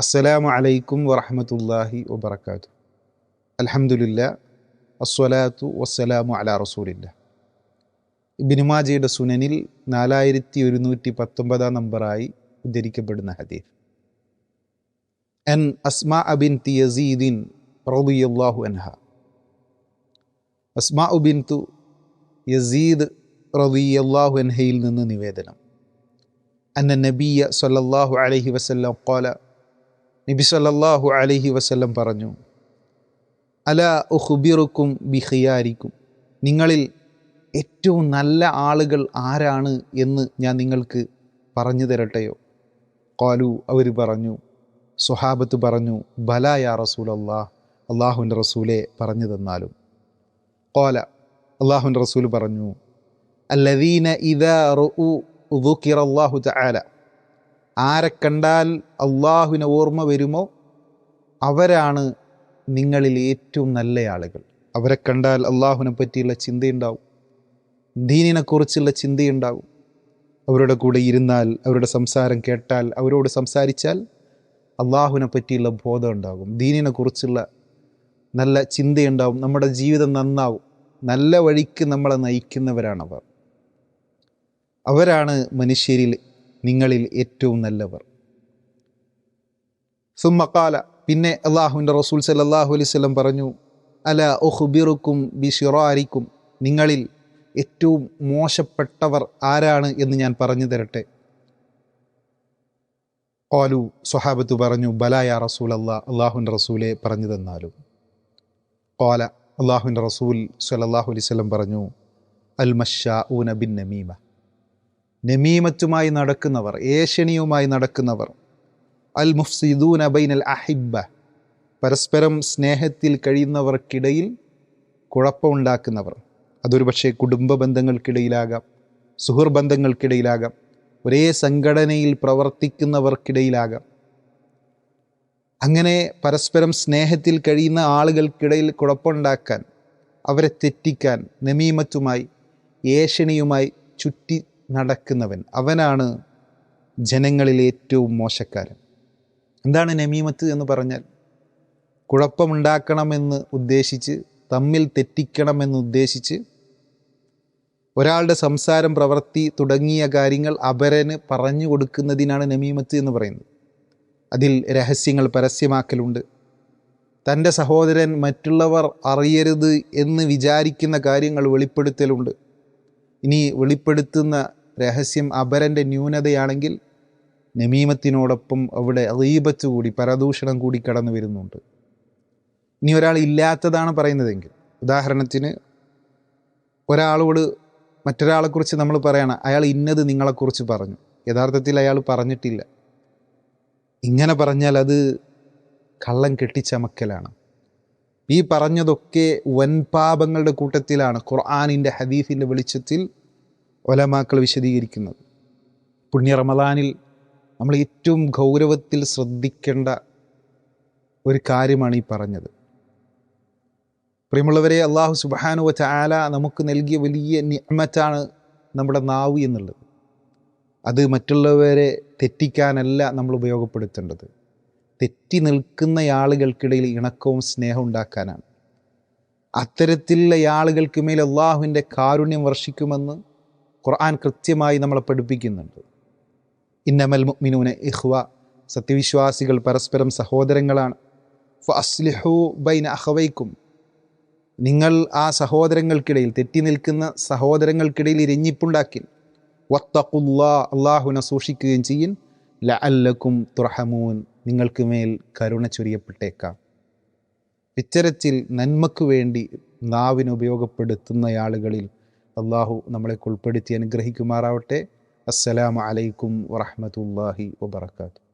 അസ്സലാമു അലൈക്കും വറഹമത്തല്ലാഹി വബർക്കാത്തു അലഹമുല്ല അസ്വലാത്തു വസ്സലാമു അലാ റസൂലില്ല. ബിനുമാജയുടെ സുനനിൽ നാലായിരത്തി ഒരുന്നൂറ്റി പത്തൊമ്പതാം നമ്പറായി ഉദ്ധരിക്കപ്പെടുന്ന ഹദീഫ് അൻ അസ്മാ അബിൻ യസീദിൻ റളിയല്ലാഹു അൻഹ. അസ്മാ ഉബിൻ തു യസീദ് റളിയല്ലാഹു അൻഹയിൽ നിന്ന് നിവേദനം. അന്ന നബിയ സല്ലല്ലാഹു അലൈഹി വസല്ലം ഖാല നബി സല്ലല്ലാഹു അലൈഹി വസല്ലം പറഞ്ഞു അല ഉഹുബിറുക്കും ബിഹിയാരിക്കും നിങ്ങളിൽ ഏറ്റവും നല്ല ആളുകൾ ആരാണ് എന്ന് ഞാൻ നിങ്ങൾക്ക് പറഞ്ഞു തരട്ടെയോ? കാലു അവർ പറഞ്ഞു സുഹാബത്ത് പറഞ്ഞു ബല യാ റസൂൽ അള്ളാഹ് അള്ളാഹുവിന്റെ റസൂലെ പറഞ്ഞു തന്നാലും. കോല അള്ളാഹുവിന്റെ റസൂൽ പറഞ്ഞു അല്ലദീന അള്ളാഹു തആല. ആരെ കണ്ടാൽ അള്ളാഹുവിനെ ഓർമ്മ വരുമോ? അവരാണ് നിങ്ങളിൽ ഏറ്റവും നല്ല ആളുകൾ. അവരെ കണ്ടാൽ അള്ളാഹുവിനെ പറ്റിയുള്ള ചിന്തയുണ്ടാവും. ദീനിനെക്കുറിച്ചുള്ള ചിന്തയുണ്ടാവും. അവരുടെ കൂടെ ഇരുന്നാൽ അവരുടെ സംസാരം കേട്ടാൽ അവരോട് സംസാരിച്ചാൽ അള്ളാഹുവിനെ പറ്റിയുള്ള ബോധം ഉണ്ടാകും. ദീനിനെക്കുറിച്ചുള്ള നല്ല ചിന്തയുണ്ടാവും. നമ്മുടെ ജീവിതം നന്നാവും. നല്ല വഴിക്ക് നമ്മളെ നയിക്കുന്നവരാണവർ. അവരാണ് മനുഷ്യരിൽ നിങ്ങളിൽ ഏറ്റവും നല്ലവർ. സുമ്മക്കാല പിന്നെ അള്ളാഹുവിന്റെ റസൂൽ സല്ലാഹു അലൈഹി പറഞ്ഞു അല ഒഹുബിറുക്കും ബിഷിറാരിക്കും നിങ്ങളിൽ ഏറ്റവും മോശപ്പെട്ടവർ ആരാണ് എന്ന് ഞാൻ പറഞ്ഞു തരട്ടെ? ഓലു സ്വഹാബത്ത് പറഞ്ഞു ബലായ റസൂൽ അള്ളാ അള്ളാഹുവിന്റെ റസൂലെ പറഞ്ഞു തന്നാലും. കോല അള്ളാഹുവിന്റെ റസൂൽ സലല്ലാഹു അലൈഹി സ്വലം പറഞ്ഞു അൽ മഷാ ഊന ബിൻ നമീമ. നമീമത്തുമായി നടക്കുന്നവർ ഏഷണിയുമായി നടക്കുന്നവർ. അൽ മുഫ്സിദൂൻ അബൈൻ അൽ അഹിബ പരസ്പരം സ്നേഹത്തിൽ കഴിയുന്നവർക്കിടയിൽ കുഴപ്പമുണ്ടാക്കുന്നവർ. അതൊരു പക്ഷേ കുടുംബ ബന്ധങ്ങൾക്കിടയിലാകാം സുഹൃർ ബന്ധങ്ങൾക്കിടയിലാകാം ഒരേ സംഘടനയിൽ പ്രവർത്തിക്കുന്നവർക്കിടയിലാകാം. അങ്ങനെ പരസ്പരം സ്നേഹത്തിൽ കഴിയുന്ന ആളുകൾക്കിടയിൽ കുഴപ്പമുണ്ടാക്കാൻ അവരെ തെറ്റിക്കാൻ നമീമത്തുമായി ഏഷണിയുമായി ചുറ്റി നടക്കുന്നവൻ. അവനാണ് ജനങ്ങളിൽ ഏറ്റവും മോശക്കാരൻ. എന്താണ് നമീമത്ത് എന്ന് പറഞ്ഞാൽ? കുഴപ്പമുണ്ടാക്കണമെന്ന് ഉദ്ദേശിച്ച് തമ്മിൽ തെറ്റിക്കണമെന്ന് ഉദ്ദേശിച്ച് ഒരാളുടെ സംസാരം പ്രവൃത്തി തുടങ്ങിയ കാര്യങ്ങൾ അപരന് പറഞ്ഞു കൊടുക്കുന്നതിനാണ് നമീമത്ത് എന്ന് പറയുന്നത്. അതിൽ രഹസ്യങ്ങൾ പരസ്യമാക്കലുണ്ട്. തന്റെ സഹോദരൻ മറ്റുള്ളവർ അറിയരുത് എന്ന് വിചാരിക്കുന്ന കാര്യങ്ങൾ വെളിപ്പെടുത്തലുണ്ട്. ഇനി വെളിപ്പെടുത്തുന്ന രഹസ്യം അപരന്റെ ന്യൂനതയാണെങ്കിൽ നമീമത്തിനോടൊപ്പം അവിടെ റീബത്ത് കൂടി പരദൂഷണം കൂടി കടന്നു വരുന്നുണ്ട്. ഇനി ഒരാൾ ഇല്ലാത്തതാണ് പറയുന്നതെങ്കിൽ ഉദാഹരണത്തിന് ഒരാളോട് മറ്റൊരാളെക്കുറിച്ച് നമ്മൾ പറയണം അയാൾ ഇന്നത് നിങ്ങളെക്കുറിച്ച് പറഞ്ഞു. യഥാർത്ഥത്തിൽ അയാൾ പറഞ്ഞിട്ടില്ല. ഇങ്ങനെ പറഞ്ഞാൽ അത് കള്ളം കെട്ടിച്ചമക്കലാണ്. ഈ പറഞ്ഞതൊക്കെ വൻപാപങ്ങളുടെ കൂട്ടത്തിലാണ് ഖുർആാനിന്റെ ഹദീഫിന്റെ വെളിച്ചത്തിൽ ഒലമാക്കൾ വിശദീകരിക്കുന്നത്. പുണ്യ റമദാനിൽ നമ്മൾ ഏറ്റവും ഗൗരവത്തിൽ ശ്രദ്ധിക്കേണ്ട ഒരു കാര്യമാണ് ഈ പറഞ്ഞത്. പ്രിയമുള്ളവരെ അള്ളാഹു സുബാനു വച്ച ആല നമുക്ക് നൽകിയ വലിയ നിയമറ്റാണ് നമ്മുടെ നാവ് എന്നുള്ളത്. അത് മറ്റുള്ളവരെ തെറ്റിക്കാനല്ല നമ്മൾ ഉപയോഗപ്പെടുത്തേണ്ടത്. തെറ്റി നിൽക്കുന്ന ആളുകൾക്കിടയിൽ ഇണക്കവും സ്നേഹവും ഉണ്ടാക്കാനാണ്. അത്തരത്തിലുള്ള ആളുകൾക്ക് മേൽ അള്ളാഹുവിന്റെ കാരുണ്യം വർഷിക്കുമെന്ന് ഖുർആൻ കൃത്യമായി നമ്മളെ പഠിപ്പിക്കുന്നുണ്ട്. ഇന്നമൽ മുഅ്മിനൂന ഇഹ്വ സത്യവിശ്വാസികൾ പരസ്പരം സഹോദരങ്ങളാണ്. ഫസ്ലിഹു ബൈന അഹവൈക്കും നിങ്ങൾ ആ സഹോദരങ്ങൾക്കിടയിൽ തെറ്റി നിൽക്കുന്ന സഹോദരങ്ങൾക്കിടയിൽ ഇരഞ്ഞിപ്പുണ്ടാക്കി വത്തഖുല്ലാ അള്ളാഹുനെ സൂക്ഷിക്കുകയും ചെയ്യും ല അല്ലക്കും തുറഹമൂൻ നിങ്ങൾക്ക് മേൽ കരുണ ചൊരിയപ്പെട്ടേക്കാം. ഇത്തരത്തിൽ നന്മക്ക് വേണ്ടി നാവിന് ഉപയോഗപ്പെടുത്തുന്ന ആളുകളിൽ അള്ളാഹു നമ്മളെ ഉൾപ്പെടുത്തി അനുഗ്രഹിക്കുമാറാവട്ടെ. അസ്സലാമു അലൈക്കും വറഹമത്തല്ലാഹി വബർക്കാത്തു